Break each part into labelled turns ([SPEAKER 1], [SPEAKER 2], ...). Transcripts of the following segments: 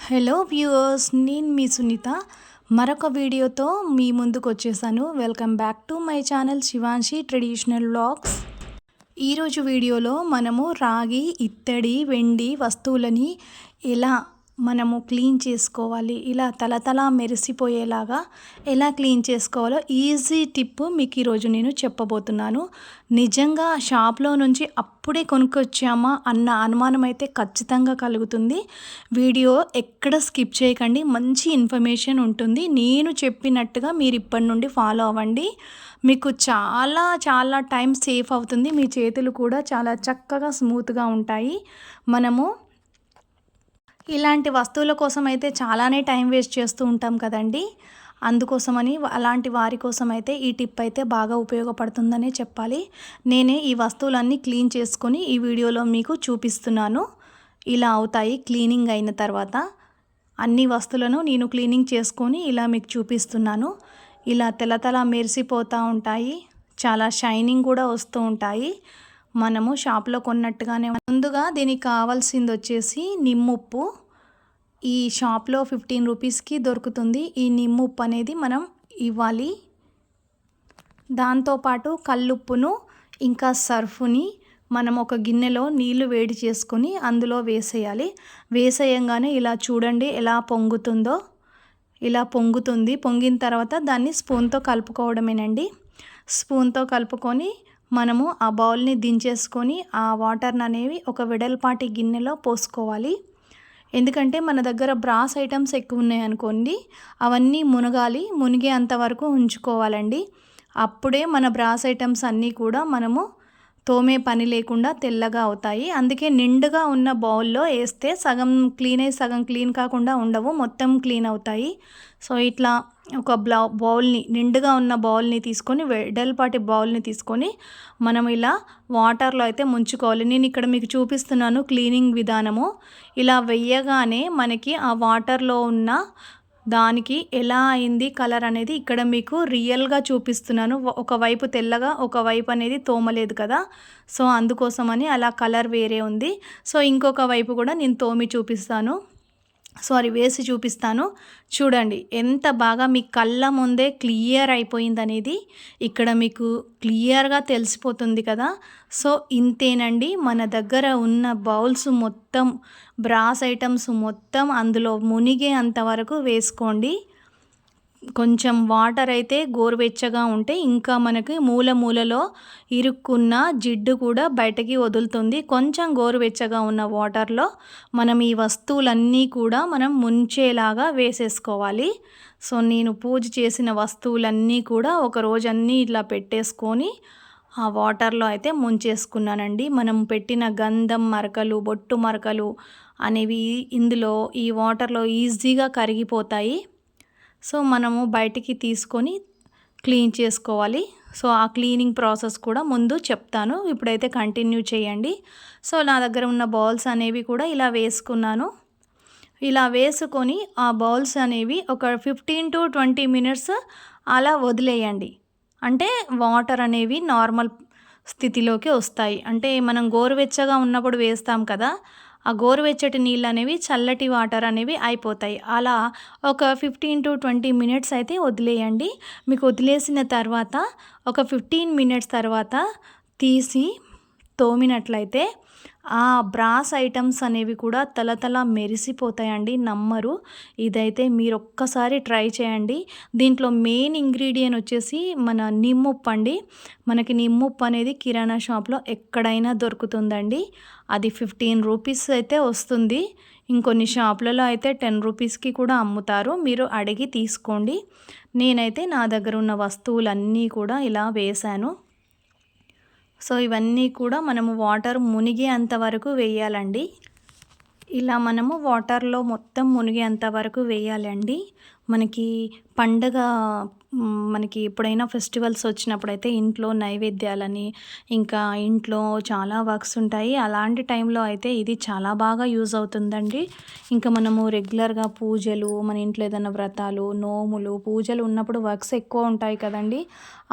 [SPEAKER 1] Hello viewers నేను మీ సునీత. మరొక వీడియోతో మీ ముందుకు వచ్చేసాను. Welcome back to my channel Shivanshi traditional vlogs ఈరోజు వీడియోలో మనము రాగి ఇత్తడి వెండి వస్తువులని ఎలా మనము క్లీన్ చేసుకోవాలి. ఇలా తలతలా మెరిసిపోయేలాగా ఎలా క్లీన్ చేసుకోవాలో ఈజీ టిప్ మీకు ఈరోజు నేను చెప్పబోతున్నాను. నిజంగా షాప్లో నుంచి అప్పుడే కొనుక్కొచ్చామా అన్న అనుమానం అయితే ఖచ్చితంగా కలుగుతుంది. వీడియో ఎక్కడ స్కిప్ చేయకండి. మంచి ఇన్ఫర్మేషన్ ఉంటుంది. నేను చెప్పినట్టుగా మీరు ఇప్పటి నుండి ఫాలో అవ్వండి. మీకు చాలా చాలా టైం సేఫ్ అవుతుంది. మీ చేతులు కూడా చాలా చక్కగా స్మూత్గా ఉంటాయి. మనము ఇలాంటి వస్తువుల కోసం అయితే చాలానే టైం వేస్ట్ చేస్తూ ఉంటాం కదండి. అందుకోసమని అలాంటి వారి కోసం అయితే ఈ టిప్ అయితే బాగా ఉపయోగపడుతుందనే చెప్పాలి. నేనే ఈ వస్తువులన్నీ క్లీన్ చేసుకొని ఈ వీడియోలో మీకు చూపిస్తున్నాను. ఇలా అవుతాయి క్లీనింగ్ అయిన తర్వాత. అన్ని వస్తువులను నేను క్లీనింగ్ చేసుకొని ఇలా మీకు చూపిస్తున్నాను. ఇలా తెల్లతల మెరిసిపోతూ ఉంటాయి. చాలా షైనింగ్ కూడా వస్తూ ఉంటాయి. మనము షాప్లో కొన్నట్టుగానే ముందుగా దీనికి కావాల్సింది వచ్చేసి నిమ్ముప్పు ఈ షాప్లో ఫిఫ్టీన్ రూపీస్కి దొరుకుతుంది. ఈ నిమ్ముప్పు అనేది మనం ఇవ్వాలి. దాంతోపాటు కల్లుప్పును ఇంకా సర్ఫుని మనం ఒక గిన్నెలో నీళ్ళు వేడి చేసుకుని అందులో వేసేయాలి. వేసేయంగానే ఇలా చూడండి ఎలా పొంగుతుందో. ఇలా పొంగుతుంది. పొంగిన తర్వాత దాన్ని స్పూన్తో కలుపుకోవడమేనండి. స్పూన్తో కలుపుకొని మనము ఆ బౌల్ని దించేసుకొని ఆ వాటర్ని అనేవి ఒక వెడల్పాటి గిన్నెలో పోసుకోవాలి. ఎందుకంటే మన దగ్గర బ్రాస్ ఐటమ్స్ ఎక్కువ ఉన్నాయి అనుకోండి అవన్నీ మునగాలి మునిగే అంతవరకు ఉంచుకోవాలండి. అప్పుడే మన బ్రాస్ ఐటమ్స్ అన్నీ కూడా మనము తోమే పని లేకుండా తెల్లగా అవుతాయి. అందుకే నిండుగా ఉన్న బౌల్లో వేస్తే సగం క్లీన్ అయ్యి సగం క్లీన్ కాకుండా ఉండవు మొత్తం క్లీన్ అవుతాయి. సో ఇట్లా ఒక బ్లౌ బౌల్ని నిండుగా ఉన్న బౌల్ని తీసుకొని వెడల్పాటి బౌల్ని తీసుకొని మనం ఇలా వాటర్లో అయితే ముంచుకోవాలి. నేను ఇక్కడ మీకు చూపిస్తున్నాను క్లీనింగ్ విధానము. ఇలా వెయ్యగానే మనకి ఆ వాటర్లో ఉన్న దానికి ఎలా అయింది కలర్ అనేది ఇక్కడ మీకు రియల్గా చూపిస్తున్నాను. ఒకవైపు తెల్లగా ఒకవైపు అనేది తోమలేదు కదా. సో అందుకోసమని అలా కలర్ వేరే ఉంది. సో ఇంకొక వైపు కూడా నేను తోమి చూపిస్తాను. సారీ వేసి చూపిస్తాను. చూడండి ఎంత బాగా మీ కళ్ళ ముందే క్లియర్ అయిపోయింది అనేది ఇక్కడ మీకు క్లియర్గా తెలిసిపోతుంది కదా. సో ఇంతేనండి మన దగ్గర ఉన్న బౌల్స్ మొత్తం బ్రాస్ ఐటమ్స్ మొత్తం అందులో మునిగే అంతవరకు వేసుకోండి. కొంచెం వాటర్ అయితే గోరువెచ్చగా ఉంటే ఇంకా మనకి మూల మూలలో ఇరుక్కున్న జిడ్డు కూడా బయటకి వదులుతుంది. కొంచెం గోరువెచ్చగా ఉన్న వాటర్లో మనం ఈ వస్తువులన్నీ కూడా మనం ముంచేలాగా వేసేసుకోవాలి. సో నేను పూజ చేసిన వస్తువులన్నీ కూడా ఒక రోజన్నీ ఇట్లా పెట్టేసుకొని ఆ వాటర్లో అయితే ముంచేసుకున్నానండి. మనం పెట్టిన గంధం మరకలు బొట్టు మరకలు అనేవి ఇందులో ఈ వాటర్లో ఈజీగా కరిగిపోతాయి. సో మనము బయటికి తీసుకొని క్లీన్ చేసుకోవాలి. సో ఆ క్లీనింగ్ ప్రాసెస్ కూడా ముందు చెప్తాను. ఇప్పుడైతే కంటిన్యూ చేయండి. సో నా దగ్గర ఉన్న బౌల్స్ అనేవి కూడా ఇలా వేసుకున్నాను. ఇలా వేసుకొని ఆ బౌల్స్ అనేవి ఒక ఫిఫ్టీన్ టు ట్వంటీ మినిట్స్ అలా వదిలేయండి. అంటే వాటర్ అనేవి నార్మల్ స్థితిలోకి వస్తాయి. అంటే మనం గోరువెచ్చగా ఉన్నప్పుడు వేస్తాం కదా ఆ గోరువెచ్చటి నీళ్ళు అనేవి చల్లటి వాటర్ అనేవి అయిపోతాయి. అలా ఒక ఫిఫ్టీన్ టు ట్వంటీ మినిట్స్ అయితే వదిలేయండి. మీకు వదిలేసిన తర్వాత ఒక ఫిఫ్టీన్ మినిట్స్ తర్వాత తీసి తోమినట్లయితే ఆ బ్రాస్ ఐటమ్స్ అనేవి కూడా తలతల మెరిసిపోతాయండి నమ్మరు. ఇదైతే మీరు ఒక్కసారి ట్రై చేయండి. దీంట్లో మెయిన్ ఇంగ్రీడియంట్ వచ్చేసి మన నిమ్ముప్పు అండి మనకి నిమ్ముప్పు అనేది కిరాణా షాప్లో ఎక్కడైనా దొరుకుతుందండి. అది ఫిఫ్టీన్ రూపీస్ అయితే వస్తుంది. ఇంకొన్ని షాపులలో అయితే టెన్ రూపీస్కి కూడా అమ్ముతారు. మీరు అడిగి తీసుకోండి. నేనైతే నా దగ్గర ఉన్న వస్తువులన్నీ కూడా ఇలా వేశాను. సో ఇవన్నీ కూడా మనము వాటర్ మునిగేంత వరకు వేయాలండి. ఇలా మనము వాటర్లో మొత్తం మునిగేంత వరకు వేయాలండి. మనకి పండగ మనకి ఎప్పుడైనా ఫెస్టివల్స్ వచ్చినప్పుడు అయితే ఇంట్లో నైవేద్యాలని ఇంకా ఇంట్లో చాలా వర్క్స్ ఉంటాయి. అలాంటి టైంలో అయితే ఇది చాలా బాగా యూజ్ అవుతుందండి. ఇంకా మనము రెగ్యులర్గా పూజలు మన ఇంట్లో ఏదైనా వ్రతాలు నోములు పూజలు ఉన్నప్పుడు వర్క్స్ ఎక్కువ ఉంటాయి కదండి.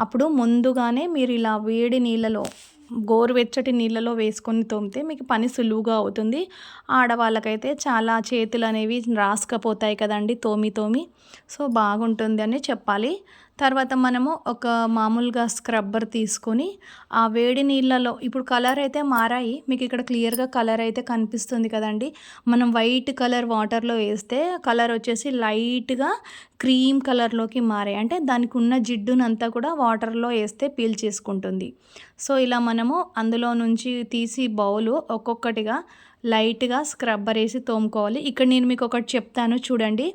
[SPEAKER 1] అప్పుడు ముందుగానే మీరు ఇలా వేడి నీళ్ళలో గోరువెచ్చటి నీళ్ళలో వేసుకొని తోమితే మీకు పని సులువుగా అవుతుంది. ఆడవాళ్ళకైతే చాలా చేతులు అనేవి రాసుకపోతాయి కదండి తోమి తోమి. సో బాగుంటుంది అని చెప్పాలి. తర్వాత మనము ఒక మామూలుగా స్క్రబ్బర్ తీసుకొని ఆ వేడి నీళ్ళలో ఇప్పుడు కలర్ అయితే మారాయి మీకు ఇక్కడ క్లియర్గా కలర్ అయితే కనిపిస్తుంది కదండి. మనం వైట్ కలర్ వాటర్లో వేస్తే కలర్ వచ్చేసి లైట్గా క్రీమ్ కలర్లోకి మారాయి. అంటే దానికి ఉన్న జిడ్డునంతా కూడా వాటర్లో వేస్తే పీల్ చేసుకుంటుంది. సో ఇలా మనము అందులో నుంచి తీసి బౌలు ఒక్కొక్కటిగా లైట్గా స్క్రబ్బర్ వేసి తోముకోవాలి. ఇక్కడ నేను మీకు ఒకటి చెప్తాను చూడండి.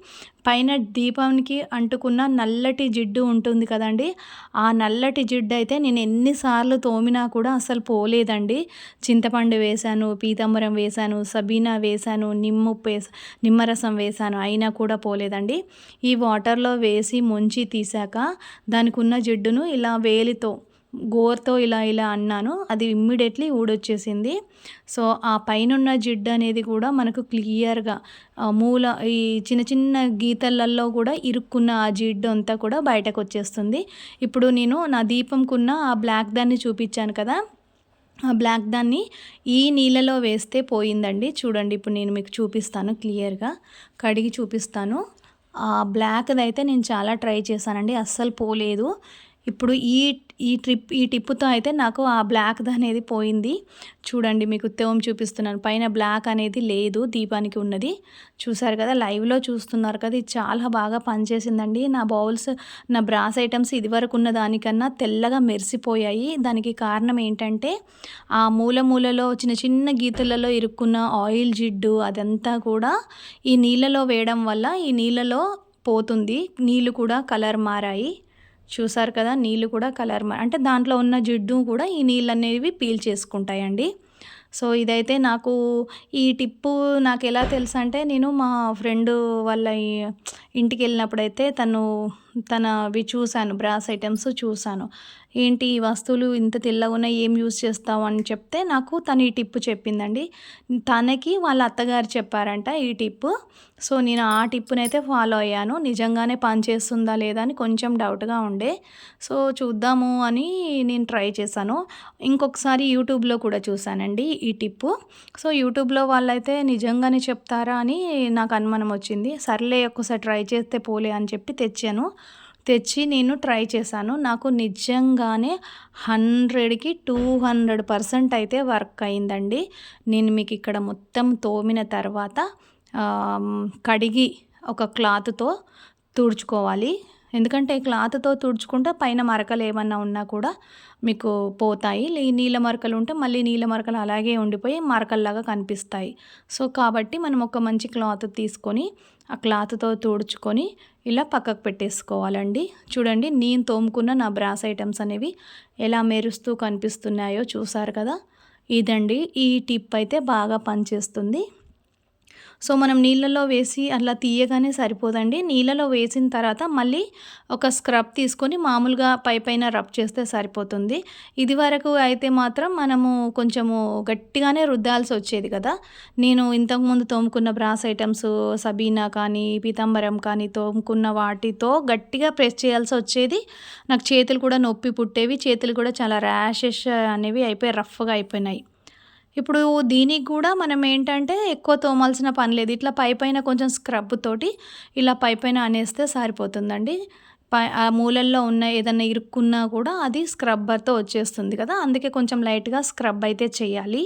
[SPEAKER 1] పైన దీపానికి అంటుకున్న నల్లటి జిడ్డు ఉంటుంది కదండి. ఆ నల్లటి జిడ్డు అయితే నేను ఎన్నిసార్లు తోమినా కూడా అసలు పోలేదండి. చింతపండు వేశాను పీతాంబరం వేశాను సబీనా వేశాను నిమ్మప్పు వేసా నిమ్మరసం వేశాను. అయినా కూడా పోలేదండి. ఈ వాటర్లో వేసి ముంచి తీసాక దానికి ఉన్న జిడ్డును ఇలా వేలితో గోర్తో ఇలా ఇలా అన్నాను. అది ఇమ్మీడియట్లీ ఊడొచ్చేసింది. సో ఆ పైనున్న జిడ్డు అనేది కూడా మనకు క్లియర్గా మూల ఈ చిన్న చిన్న గీతలలో కూడా ఇరుక్కున్న ఆ జిడ్డు అంతా కూడా బయటకు వచ్చేస్తుంది ఇప్పుడు నేను నా దీపంకున్న ఆ బ్లాక్ దాన్ని చూపించాను కదా. ఆ బ్లాక్ దాన్ని ఈ నీళ్ళలో వేస్తే పోయిందండి. చూడండి ఇప్పుడు నేను మీకు చూపిస్తాను క్లియర్గా. కడిగి చూపిస్తాను. ఆ బ్లాక్ది అయితే నేను చాలా ట్రై చేశానండి. అస్సలు పోలేదు. ఇప్పుడు ఈ ఈ ట్రిప్ ఈ టిప్పుతో అయితే నాకు ఆ బ్లాక్ అనేది పోయింది. చూడండి మీకు తోమ్ చూపిస్తున్నాను. పైన బ్లాక్ అనేది లేదు దీపానికి ఉన్నది. చూసారు కదా లైవ్లో చూస్తున్నారు కదా ఇది చాలా బాగా పనిచేసిందండి. నా బౌల్స్ నా బ్రాస్ ఐటమ్స్ ఇదివరకు ఉన్న దానికన్నా తెల్లగా మెరిసిపోయాయి. దానికి కారణం ఏంటంటే ఆ మూల మూలలో చిన్న చిన్న గీతలలో ఇరుక్కున్న ఆయిల్ జిడ్డు అదంతా కూడా ఈ నీళ్ళలో వేయడం వల్ల ఈ నీళ్ళలో పోతుంది. నీళ్ళు కూడా కలర్ మారాయి. చూసారు కదా నీళ్ళు కూడా కలర్ అంటే దాంట్లో ఉన్న జిడ్డు కూడా ఈ నీళ్ళు అనేవి పీల్ చేసుకుంటాయండి. సో ఇదైతే నాకు ఈ టిప్పు నాకు ఎలా తెలుసు అంటే నేను మా ఫ్రెండ్ వాళ్ళ ఇంటికి వెళ్ళినప్పుడైతే తను తన అవి చూశాను బ్రాస్ ఐటమ్స్ చూశాను. ఏంటి ఈ వస్తువులు ఇంత తెల్లగా ఉన్నాయి ఏం యూజ్ చేస్తావు అని చెప్తే నాకు తను ఈ టిప్పు చెప్పిందండి. తనకి వాళ్ళ అత్తగారు చెప్పారంట ఈ టిప్పు. సో నేను ఆ టిప్పునైతే ఫాలో అయ్యాను. నిజంగానే పనిచేస్తుందా లేదా అని కొంచెం డౌట్గా ఉండే. సో చూద్దాము అని నేను ట్రై చేశాను. ఇంకొకసారి యూట్యూబ్లో కూడా చూశానండి. అండి ఈ టిప్పు. సో యూట్యూబ్లో వాళ్ళైతే నిజంగానే చెప్తారా అని నాకు అనుమానం వచ్చింది. సర్లే ఒక్కసారి ట్రై చేస్తే పోలే అని చెప్పి తెచ్చాను. తెచ్చి నేను ట్రై చేశాను. నాకు నిజంగానే హండ్రెడ్కి టూ హండ్రెడ్ పర్సెంట్ అయితే వర్క్ అయిందండి. నేను మీకు ఇక్కడ మొత్తం తోమిన తర్వాత కడిగి ఒక క్లాత్తో తుడుచుకోవాలి. ఎందుకంటే క్లాత్తో తుడుచుకుంటే పైన మరకలు ఏమన్నా ఉన్నా కూడా మీకు పోతాయి. నీళ్ళ మరకలు ఉంటే మళ్ళీ నీళ్ళ మరకలు అలాగే ఉండిపోయి మరకల్లాగా కనిపిస్తాయి. సో కాబట్టి మనం ఒక మంచి క్లాత్ తీసుకొని ఆ క్లాత్తో తుడుచుకొని ఇలా పక్కకు పెట్టేసుకోవాలండి. చూడండి నేను తోముకున్న నా బ్రాస్ ఐటమ్స్ అనేవి ఎలా మెరుస్తూ కనిపిస్తున్నాయో చూసారు కదా? ఇదండి ఈ టిప్ అయితే బాగా పనిచేస్తుంది. సో మనం నీళ్ళలో వేసి అట్లా తీయగానే సరిపోదండి. నీళ్ళలో వేసిన తర్వాత మళ్ళీ ఒక స్క్రబ్ తీసుకొని మామూలుగా పై పైన రబ్ చేస్తే సరిపోతుంది. ఇది వరకు అయితే మాత్రం మనము కొంచెము గట్టిగానే రుద్దాల్సి వచ్చేది కదా. నేను ఇంతకుముందు తోముకున్న బ్రాస్ ఐటమ్స్ సబీనా కానీ పీతాంబరం కానీ తోముకున్న వాటితో గట్టిగా ప్రెస్ చేయాల్సి వచ్చేది. నాకు చేతులు కూడా నొప్పి పుట్టేవి చేతులు కూడా చాలా ర్యాషెస్ అనేవి అయిపోయి రఫ్గా అయిపోయినాయి. ఇప్పుడు దీనికి కూడా మనం ఏంటంటే ఎక్కువ తోమాల్సిన పని లేదు. ఇట్లా పై పైన కొంచెం స్క్రబ్ తోటి ఇలా పై పైన అనేస్తే సరిపోతుందండి. పై ఆ మూలల్లో ఉన్న ఏదైనా ఇరుక్కున్నా కూడా అది స్క్రబ్బర్తో వచ్చేస్తుంది కదా. అందుకే కొంచెం లైట్గా స్క్రబ్ అయితే చేయాలి.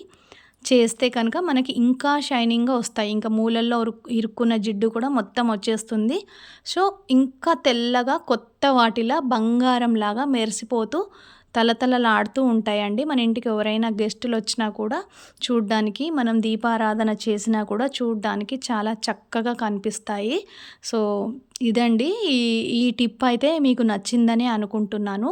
[SPEAKER 1] చేస్తే కనుక మనకి ఇంకా షైనింగ్గా వస్తాయి. ఇంకా మూలల్లో ఇరుక్కున్న జిడ్డు కూడా మొత్తం వచ్చేస్తుంది. సో ఇంకా తెల్లగా కొత్త వాటిలా బంగారంలాగా మెరిసిపోతూ తలతలలాడుతూ ఉంటాయండి. మన ఇంటికి ఎవరైనా గెస్టులు వచ్చినా కూడా చూడ్డానికి మనం దీపారాధన చేసినా కూడా చూడ్డానికి చాలా చక్కగా కనిపిస్తాయి. సో ఇదండి. ఈ ఈ టిప్ అయితే మీకు నచ్చిందని అనుకుంటున్నాను.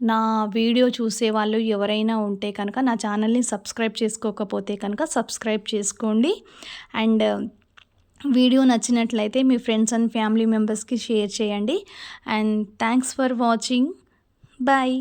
[SPEAKER 1] నా వీడియో చూసే వాళ్ళు ఎవరైనా ఉంటే కనుక నా ఛానల్ని సబ్స్క్రైబ్ చేసుకోకపోతే కనుక సబ్స్క్రైబ్ చేసుకోండి. అండ్ వీడియో నచ్చినట్లయితే మీ ఫ్రెండ్స్ అండ్ ఫ్యామిలీ మెంబర్స్కి షేర్ చేయండి. And thanks for watching. Bye.